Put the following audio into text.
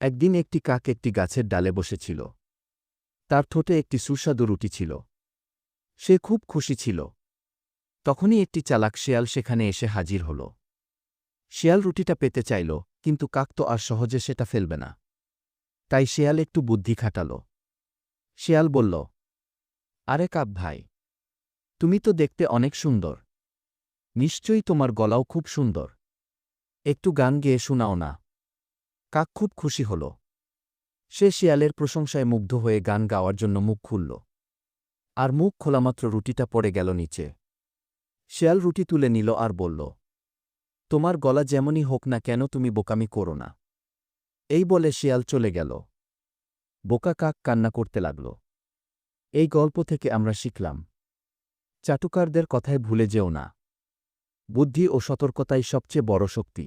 একদিন একটি কাক একটি গাছের ডালে বসেছিল। তার ঠোঁটে একটি সুস্বাদু রুটি ছিল। সে খুব খুশি ছিল। তখনই একটি চালাক শেয়াল সেখানে এসে হাজির হল। শেয়াল রুটিটা পেতে চাইল, কিন্তু কাক তো আর সহজে সেটা ফেলবে না। তাই শেয়াল একটু বুদ্ধি খাটাল। শেয়াল বলল, আরে কাক ভাই, তুমি তো দেখতে অনেক সুন্দর। নিশ্চয়ই তোমার গলাও খুব সুন্দর। একটু গান গেয়ে শোনাও না। কাক খুব খুশি হল। সে শিয়ালের প্রশংসায় মুগ্ধ হয়ে গান গাওয়ার জন্য মুখ খুলল। আর মুখ খোলামাত্র রুটিটা পড়ে গেল নিচে। শিয়াল রুটি তুলে নিল আর বলল, তোমার গলা যেমনই হোক না কেন তুমি বোকামি করো না। এই বলে শিয়াল চলে গেল। বোকা কাক কান্না করতে লাগল। এই গল্প থেকে আমরা শিখলাম, চাটুকারদের কথায় ভুলে যেও না। বুদ্ধি ও সতর্কতাই সবচেয়ে বড় শক্তি।